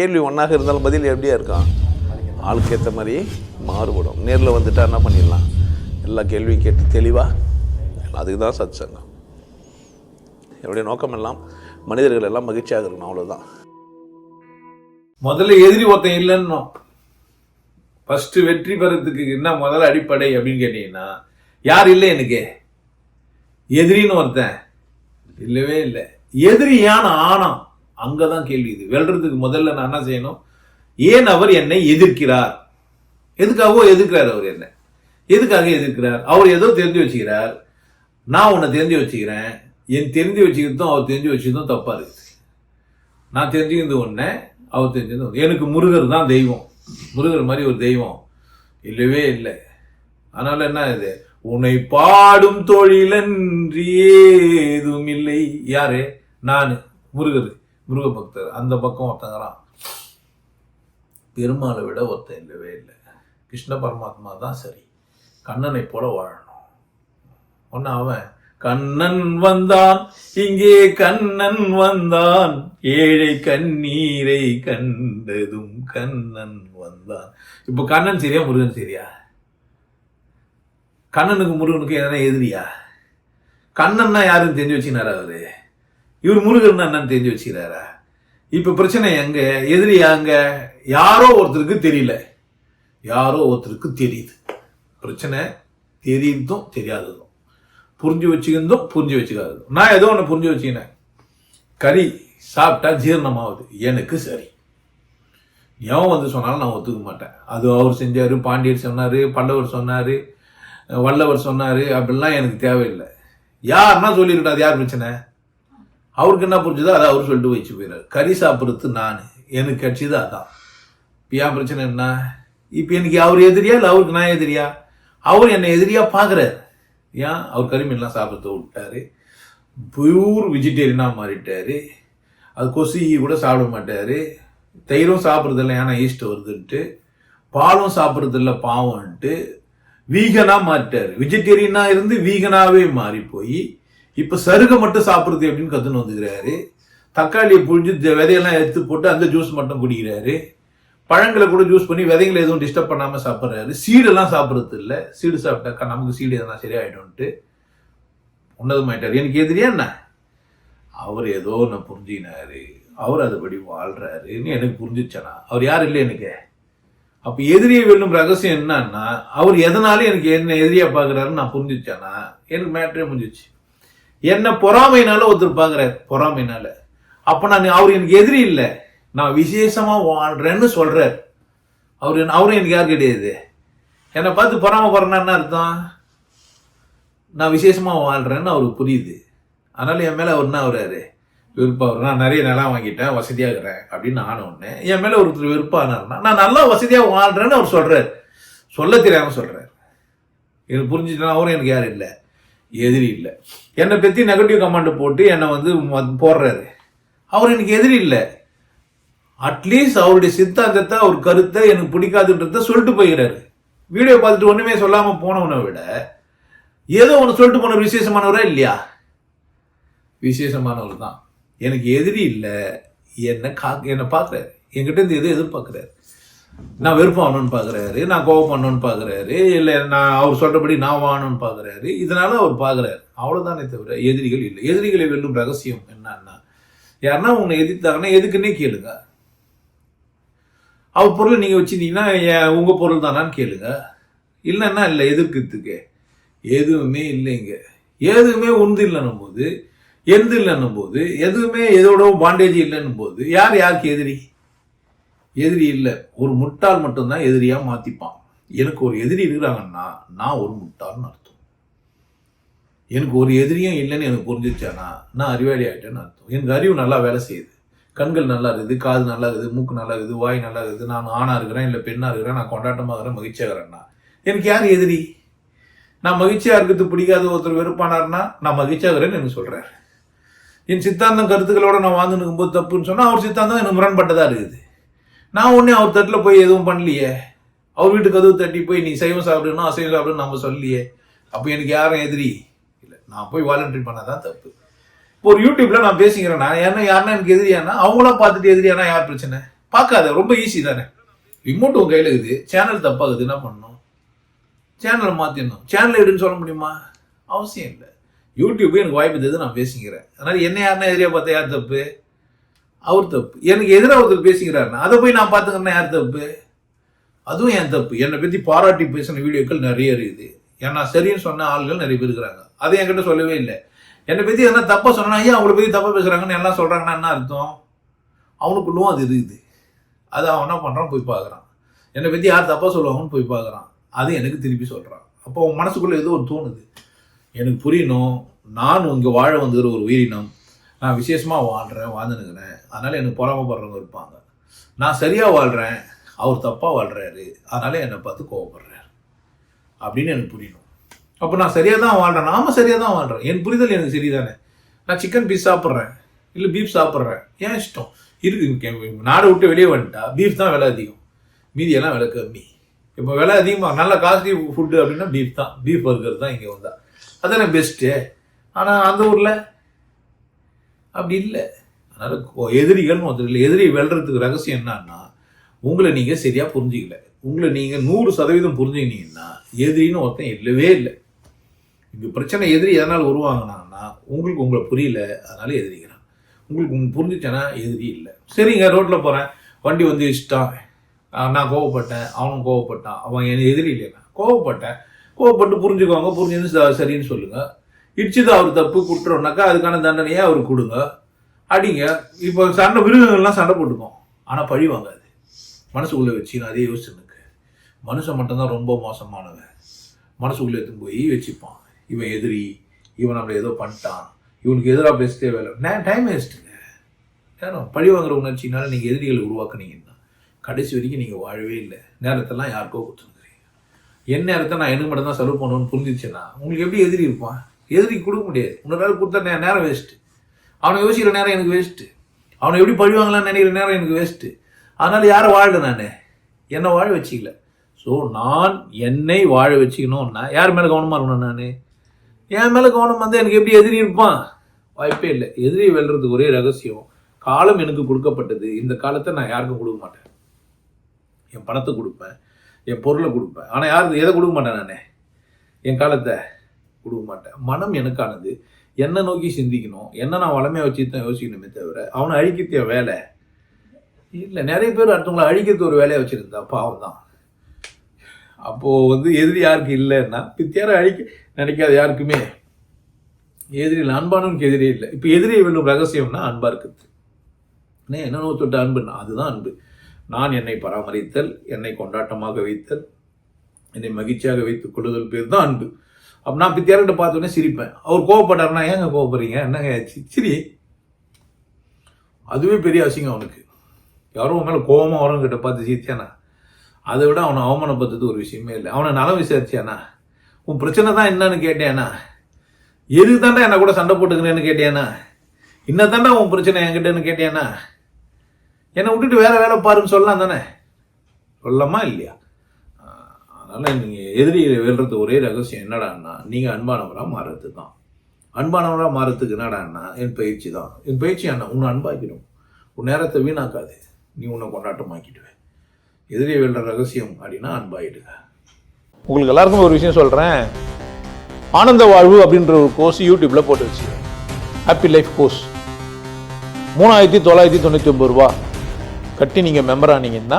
கேள்வி ஒன்றாக இருந்தாலும் பதில் எப்படியா இருக்கான் ஆளுக்கு ஏற்ற மாதிரி மாறுபடும். நேரில் வந்துட்டா என்ன பண்ணிடலாம்? எல்லா கேள்வியும் கேட்டு தெளிவாக அதுக்கு தான் சத் சங்கம் என்னுடைய நோக்கம் எல்லாம் மனிதர்கள் எல்லாம் மகிழ்ச்சியாக இருக்கணும் அவ்வளோதான் முதல்ல எதிரி ஒருத்தன் இல்லைன்னோம் ஃபஸ்ட்டு வெற்றி பெறத்துக்கு என்ன முதல்ல அடிப்படை அப்படின்னு கேட்டீங்கன்னா யார் இல்லை எனக்கு? எதிரின்னு ஒருத்தன் இல்லவே இல்லை. எதிரி ஆணம் அங்கே தான் கேள்வி இது. வெல்றதுக்கு முதல்ல நான் என்ன செய்யணும்? ஏன் அவர் என்னை எதிர்க்கிறார்? எதுக்காகவோ எதிர்க்கிறார் அவர் என்ன. எதுக்காக எதிர்க்கிறார்? அவர் ஏதோ தெரிஞ்சு வச்சுக்கிறார். நான் உன்னை தெரிஞ்சு வச்சுக்கிறேன். என் தெரிஞ்சு வச்சுக்கிறதும் அவர் தெரிஞ்சு வச்சுக்கிறதும் தப்பாக இருக்குது நான் தெரிஞ்சுக்கிறது ஒன்று அவர் தெரிஞ்சது எனக்கு முருகர் தான் தெய்வம். முருகர் மாதிரி ஒரு தெய்வம் இல்லவே இல்லை. அதனால் என்ன இது? உன்னை பாடும் தொழிலன்றி ஏதும் இல்லை. யாரு? நான். முருகர். முருக பக்தர் அந்த பக்கம் ஒருத்தங்கிறான் பெருமாளை விட ஒருத்தன் இல்லவே இல்லை. கிருஷ்ண பரமாத்மா தான் சரி. கண்ணனை போல வாழணும். ஒன்று அவன் கண்ணன் வந்தான் இங்கே கண்ணன் வந்தான். ஏழை கண்ணீரை கண்டதும் கண்ணன் வந்தான். இப்போ கண்ணன் சரியா முருகன் சரியா? கண்ணனுக்கு முருகனுக்கு எதனா எதிரியா? கண்ணன்னா யாருன்னு தெரிஞ்சு வச்சுக்கிறாரா அவரு? இவர் முருகன் என்னன்னு தெரிஞ்சு வச்சுக்கிறாரா? இப்போ பிரச்சனை எங்க? எதிரி அங்க? யாரோ ஒருத்தருக்கு தெரியல. யாரோ ஒருத்தருக்கு தெரியுது. பிரச்சனை தெரியுதும் தெரியாததும். புரிஞ்சு வச்சுக்கிறதும் புரிஞ்சு வச்சுக்காததும். நான் ஏதோ ஒன்று புரிஞ்சு வச்சுக்கினேன். கறி சாப்பிட்டா ஜீரணமாகுது. எனக்கு சரி. ஏன் வந்து சொன்னாலும் நான் ஒத்துக்க மாட்டேன். அது அவர் செஞ்சார் பாண்டியர் சொன்னார் பல்லவர் சொன்னார் வல்லவர் சொன்னார் அப்படிலாம் எனக்கு தேவையில்லை. யாருன்னா சொல்லிக்கிட்டா அது யார் பிரச்சனை? அவருக்கு என்ன புரிஞ்சுதோ அதை அவர் சொல்லிட்டு வச்சு போயிடாரு கறி சாப்பிட்றது நான். எனக்கு கிடைச்சது அதான். இப்போ ஏன் பிரச்சனை என்ன? இப்போ எனக்கு அவர் எதிரியா இல்லை அவருக்கு நான் எதிரியா? அவர் என்னை எதிரியா பார்க்குறாரு ஏன்? அவர் கறிமீன்லாம் சாப்பிட்றத விட்டாரு. பியூர் வெஜிடேரியனாக மாறிட்டார். அது கொசு கூட சாப்பிட மாட்டார். தயிரும் சாப்பிட்றதில்ல ஏன்னா ஈஸ்ட் வருதுன்ட்டு. பாலும் சாப்பிட்றதில்ல பாவம்ன்ட்டு. வீகனாக மாறிட்டார். வெஜிடேரியனாக இருந்து வீகனாகவே மாறி போய் இப்போ சருகை மட்டும் சாப்பிட்றது எப்படின்னு கற்றுன்னு வந்துக்கிறாரு. தக்காளியை புழிஞ்சு விதையெல்லாம் எடுத்து போட்டு அந்த ஜூஸ் மட்டும் குடிக்கிறாரு. பழங்களை கூட ஜூஸ் பண்ணி விதைங்களை எதுவும் டிஸ்டர்ப் பண்ணாமல் சாப்பிட்றாரு. சீடெல்லாம் சாப்பிட்றது இல்லை. சீடு சாப்பிட்டாக்கா நமக்கு சீடு எதனா சரியாயிடும்ட்டு உன்னதமாயிட்டார். எனக்கு எதிரியா என்ன? அவர் ஏதோ ஒன்று புரிஞ்சினாரு அவர் அதுபடி வாழ்கிறாருன்னு எனக்கு புரிஞ்சிச்சனா? அவர் யார் இல்லை எனக்கு? அப்போ எதிரியை வெல்லும் ரகசியம் என்னன்னா அவர் எதனாலும் எனக்கு என்ன எதிரியா பார்க்குறாருன்னு நான் புரிஞ்சிச்சேனா? எனக்கு மேட்ரே முடிஞ்சிச்சு என்ன பொறாமைனால ஒருத்தர் பார்க்குறாரு பொறாமைனால அப்போ நான் அவர் எனக்கு எதிரி இல்லை. நான் விசேஷமா வாழ்றேன்னு சொல்றாரு. அவர் என்ன- அவரும் எனக்கு யார் கிடையாது. என்னை பார்த்து பொறாம என்ன அர்த்தம்? நான் விசேஷமா வாழ்றேன்னு அவருக்கு புரியுது. அதனால என் மேல அவர் என்ன ஆகுறாரு? வெறுப்பாக நான் நிறைய நிலம் வாங்கிட்டேன் வசதியாக இருக்கிறேன் அப்படின்னு ஆன உடனே என் மேல ஒருத்தர் வெறுப்பானார்னா நான் நல்லா வசதியாக வாழ்றேன்னு அவர் சொல்றாரு. சொல்ல தெரியாம சொல்றாரு. எனக்கு புரிஞ்சுச்சுன்னா அவரும் எனக்கு யாரும் இல்லை. எதிரி இல்லை. என்னை பற்றி நெகட்டிவ் கமெண்ட் போட்டு என்னை வந்து போடுறாரு. அவர் எனக்கு எதிரி இல்லை. அட்லீஸ்ட் அவருடைய சித்தாந்தத்தை அவர் கருத்தை எனக்கு பிடிக்காதுன்றத சொல்லிட்டு போயிடுறாரு. வீடியோ பார்த்துட்டு ஒன்றுமே சொல்லாமல் போனவனை விட ஏதோ ஒன்று சொல்லிட்டு போன விசேஷமானவரா இல்லையா? விசேஷமானவர் தான். எனக்கு எதிரி இல்லை. என்னை கா என்னை பார்க்குறாரு. என்கிட்ட இருந்து எதுவும் எதிர்பார்க்குறாரு? நான் வெறுப்பாகணும்னு பார்க்குறாரு நான் கோபம் பண்ணணும்னு பார்க்குறாரு இல்லை நான் அவர் சொல்கிறபடி நான் வாங்கணும்னு பார்க்குறாரு இதனால அவர் பார்க்குறாரு அவ்வளோதானே தவிர எதிரிகள் இல்லை. எதிரிகளை வெல்லும் ரகசியம் என்னன்னா யாருன்னா உன்னை எதிர்த்தாங்கன்னா எதுக்குன்னே கேளுங்க. அவர் பொருளை நீங்கள் வச்சுருந்தீங்கன்னா என் உங்கள் பொருள் தானான்னு கேளுங்க. இல்லைன்னா இல்லை எதிர்க்கிறதுக்கு. எதுவுமே இல்லைங்க. எதுவுமே உந்து இல்லைன்னும் போது எந்த இல்லைன்னும் போது எதுவுமே எதோடவும் பாண்டேஜ் இல்லைன்னும் போது யார் யாருக்கு எதிரி? எதிரி இல்லை. ஒரு முட்டாள் மட்டும்தான் எதிரியாக மாற்றிப்பான் எனக்கு ஒரு எதிரி இருக்கிறாங்கன்னா நான் ஒரு முட்டாள்னு அர்த்தம். எனக்கு ஒரு எதிரியும் இல்லைன்னு எனக்கு புரிஞ்சிச்சானா நான் அறிவாளி ஆகிட்டேன்னு அர்த்தம். எனக்கு அறிவு நல்லா வேலை செய்யுது. கண்கள் நல்லா இருக்குது காது நல்லா இருக்குது மூக்கு நல்லா இருக்குது வாய் நல்லா இருக்குது. நான் ஆணாக இருக்கிறேன் இல்லை பெண்ணாக இருக்கிறேன் நான் கொண்டாட்டமாக இருக்கிறேன் மகிழ்ச்சியாக இருக்கிறேன்னா எனக்கு யார் எதிரி? நான் மகிழ்ச்சியாக இருக்கிறது பிடிக்காத ஒருத்தர் வெறுப்பானார்னா நான் மகிழ்ச்சியாக இருக்கிறேன்னு எனக்கு சொல்கிறேன் என் சித்தாந்தம் கருத்துக்களோட நான் வாழ்ந்து நிற்கும்போது தப்புன்னு சொன்னால் அவர் சித்தாந்தம் எனக்கு முரண்பட்டதாக இருக்குது. நான் ஒன்றே அவர் தட்டில் போய் எதுவும் பண்ணலையே. அவர் வீட்டு கதவு தட்டி போய் நீ சைவம் சாப்பிடணும் அசைவம் சாப்பிடணும் நம்ம சொல்லியே அப்போ எனக்கு யாரும் எதிரி இல்லை. நான் போய் வாலண்டரி பண்ணாதான் தப்பு. இப்போ ஒரு யூடியூப்ல நான் பேசிக்கிறேன். நான் என்ன யாருன்னா எனக்கு எதிரியானா அவங்களாம் பார்த்துட்டு எதிரியானா யார் பிரச்சனை? பார்க்காத ரொம்ப ஈஸி தானே. ரிமோட் உன் கையில் இருக்குது. சேனல் தப்பாகுது என்ன பண்ணணும்? சேனலை மாற்றிடணும் சேனல் எடுன்னு சொல்ல முடியுமா? அவசியம் இல்லை. யூடியூப் எனக்கு வாய்ப்பு தருது நான் பேசிக்கிறேன். அதனால் என்ன யாருன்னா எதிரியா பார்த்தா யார் தப்பு? அவர் தப்பு. எனக்கு எதிராக ஒருத்தர் பேசிக்கிறாருன்னா அதை போய் நான் பார்த்துக்கிறேன்னா யார் தப்பு? அதுவும் என் தப்பு. என்னை பற்றி பாராட்டி பேசின வீடியோக்கள் நிறைய இருக்குது. ஏன்னா சரின்னு சொன்ன ஆள்கள் நிறைய பேர் இருக்கிறாங்க. அதை என்கிட்ட சொல்லவே இல்லை. என்னை பற்றி எதனா தப்பாக சொன்னா ஐயா அவங்கள பற்றி தப்பாக பேசுகிறாங்கன்னு எல்லாம் சொல்கிறாங்கன்னா என்ன அர்த்தம்? அவனுக்குள்ளும் அது இருக்குது. அது அவன் என்ன பண்ணுறான் போய் பார்க்குறான். என்னை பற்றி யார் தப்பாக சொல்லுவாங்கன்னு போய் பார்க்குறான். அது எனக்கு திருப்பி சொல்கிறான் அப்போ அவன் மனசுக்குள்ளே ஏதோ ஒரு தோணுது. எனக்கு புரியணும். நான் இங்கே வாழ வந்துக்கிற ஒரு உயிரினம். நான் விசேஷமாக வாழ்கிறேன் வாழ்ந்துனுக்கிறேன். அதனால் எனக்கு பொறாமப்படுறவங்க இருப்பாங்க. நான் சரியாக வாழ்கிறேன் அவர் தப்பாக வாழ்கிறாரு அதனால் என்னை பார்த்து கோவப்படுறாரு. அப்படின்னு எனக்கு புரியணும். அப்போ நான் சரியாக தான் வாழ்கிறேன் நாம சரியாக தான் வாழ்கிறேன் என் புரிதல் எனக்கு சரிதானே? நான் சிக்கன் பீஸ் சாப்பிட்றேன் இல்லை பீஃப் சாப்பிட்றேன். ஏன் இஷ்டம்? இருக்கு நாடு விட்டு வெளியே வந்துட்டா பீஃப் தான் விலை அதிகம். மீதியெல்லாம் விலை கம்மி. இப்போ விலை அதிகமாக நல்ல காஸ்ட்லி ஃபுட்டு அப்படின்னா பீஃப் தான். பீஃப் பர்கர் தான் இங்கே வந்தால் அதானே பெஸ்ட்டு ஆனால் அந்த ஊரில் அப்படி இல்லை. அதனால் எதிரிகள்னு ஒருத்தர் இல்லை எதிரி வெல்றதுக்கு ரகசியம் என்னன்னா உங்களை நீங்கள் சரியாக புரிஞ்சிக்கல. உங்களை நீங்கள் நூறு சதவீதம் புரிஞ்சுக்கினீங்கன்னா எதிரின்னு ஒருத்தன் இல்லவே இல்லை. இங்கே பிரச்சனை எதிரி எதனால் உருவாங்கினாங்கன்னா உங்களுக்கு உங்களை புரியல அதனால எதிரிக்கிறான். உங்களுக்கு உங்களுக்கு புரிஞ்சுச்சேன்னா எதிரி இல்லை. சரிங்க ரோட்டில் போகிறேன் வண்டி வந்து இஷ்டம். நான் கோவப்பட்டேன். அவனும் கோவப்பட்டான். அவன் என் எதிரி இல்லைன்னா கோவப்பட்டேன். கோவப்பட்டு புரிஞ்சுக்கோங்க புரிஞ்சுன்னு சரின்னு சொல்லுங்கள் இடிச்சது அவர் தப்பு குற்றம்னாக்கா அதுக்கான தண்டனையே அவருக்கு கொடுங்க. அடிங்க. இப்போ சண்டை மிருகங்கள்லாம் சண்டை போட்டுக்கும். ஆனால் பழி வாங்காது. மனசுக்குள்ளே வச்சு நான் அதே யோசிச்சுனுக்கு மனுஷன் மட்டும்தான் ரொம்ப மோசமானவன். மனசுக்குள்ளே எடுத்துன்னு போய் வச்சுப்பான். இவன் எதிரி இவன் நம்மளை ஏதோ பண்ணிட்டான். இவனுக்கு எதிராக பேசிட்டே வேலை நான் டைம் வேஸ்ட்டுங்க ஏன்னா பழி வாங்குற உணர்ச்சினால நீங்கள் எதிரிகளை உருவாக்குனீங்கன்னா கடைசி வரைக்கும் நீங்கள் வாழவே இல்லை. நேரத்தெல்லாம் யாருக்கோ கொடுத்துருக்குறீங்க. என் நேரத்தை நான் எனக்கு மட்டும் தான் செலவு பண்ணுவேன்னு புரிஞ்சிச்சுன்னா உங்களுக்கு எப்படி எதிரி இருப்பான்? எதிரிக்கு கொடுக்க முடியாது? இன்னொரு கொடுத்தா நே- நேரம் வேஸ்ட்டு அவனை யோசிக்கிற நேரம் எனக்கு வேஸ்ட்டு அவனை எப்படி பழிவாங்களான்னு நினைக்கிற நேரம் எனக்கு வேஸ்ட்டு அதனால் யாரை வாழல நான்? என்னை வாழ வச்சிக்கல. ஸோ நான் என்னை வாழ வச்சுக்கணும்னா யார் மேலே கவனமாக இருக்கணும் நான்? என் மேலே கவனம் வந்து எனக்கு எப்படி எதிரி இருப்பான்? வாய்ப்பே இல்லை. எதிரி வெல்றதுக்கு ஒரே ரகசியம். காலம் எனக்கு கொடுக்கப்பட்டது. இந்த காலத்தை நான் யாருக்கும் கொடுக்க மாட்டேன். என் பணத்தை கொடுப்பேன். என் பொருளை கொடுப்பேன். ஆனால் யாருக்கு எதை கொடுக்க மாட்டேன் நான்? என் காலத்தை. கொடுக்க மாட்டேன் மனம் எனக்கானது. என்னை நோக்கி சிந்திக்கணும். என்ன நான் வளமையாக வச்சு தான் யோசிக்கணுமே தவிர அவனை அழிக்கத்திய வேலை. இல்லை நிறைய பேர் அடுத்தவங்களை அழிக்கிறது ஒரு வேலையை வச்சுருந்தா பாவம் தான் அப்போது வந்து எதிரி யாருக்கு இல்லைன்னா பித்தியாரை அழிக்க நினைக்காது யாருக்குமே எதிரில் அன்பானவனுக்கு எதிரே இல்லை. இப்போ எதிரியை வெல்லும் ரகசியம்னா அன்பாக இருக்குது ஏன்னா என்ன நோய் தொட்ட அன்புன்னா அதுதான் அன்பு. நான் என்னை பராமரித்தல் என்னை கொண்டாட்டமாக வைத்தல் என்னை மகிழ்ச்சியாக வைத்துக் கொள்ளுதல் பேர் தான் அன்பு. அப்போ நான் பித்தியார்கிட்ட பார்த்தோன்னே சிரிப்பேன். அவர் கோவப்பட்டாருன்னா ஏங்க கோவப்படுறீங்க? என்னங்க ஆச்சு? சரி அதுவே பெரிய அசிங்கம் அவனுக்கு. யாரும் உன் மேலே கோவமாக வரவங்கிட்ட பார்த்து சிரிச்சானா? அதை விட அவனை அவமானப்படுத்துறது ஒரு விஷயமே இல்லை. அவனை நலம் விசாரிச்சானா? உன் பிரச்சனை தான் என்னன்னு கேட்டேனா? எதுக்கு தாண்டா என்னை கூட சண்டை போட்டுக்கிறேன்னு கேட்டியானா இன்னதாண்டா உன் பிரச்சனை என்கிட்டன்னு கேட்டியானா என்னை விட்டுட்டு வேற வேலை பாருன்னு சொல்லலாம் தானே? சொல்லலாமா இல்லையா? அதனால் நீங்கள் எதிரியை வெல்றது ஒரே ரகசியம் என்னடான்னா நீங்கள் அன்பானவராக மாறுறது தான் அன்பானவராக மாறுறதுக்கு என்னடான்னா என் பயிற்சி தான் என் பயிற்சி அண்ணா உன்னை அன்பாக்கிடும். உன் நேரத்தை வீணாக்காது. நீ உன்னை கொண்டாட்டமாக்கிடுவேன் எதிரியை வெல்ற ரகசியம் அப்படின்னா அன்பாயிடுங்க உங்களுக்கு எல்லாருக்கும் ஒரு விஷயம் சொல்கிறேன் ஆனந்த வாழ்வு அப்படின்ற ஒரு கோர்ஸ் யூடியூப்பில் போட்டு வச்சு ஹாப்பி லைஃப் கோர்ஸ் மூணாயிரத்தி தொள்ளாயிரத்தி தொண்ணூற்றி ஒம்பது ரூபா கட்டி நீங்கள் மெம்பர் ஆனீங்கன்னா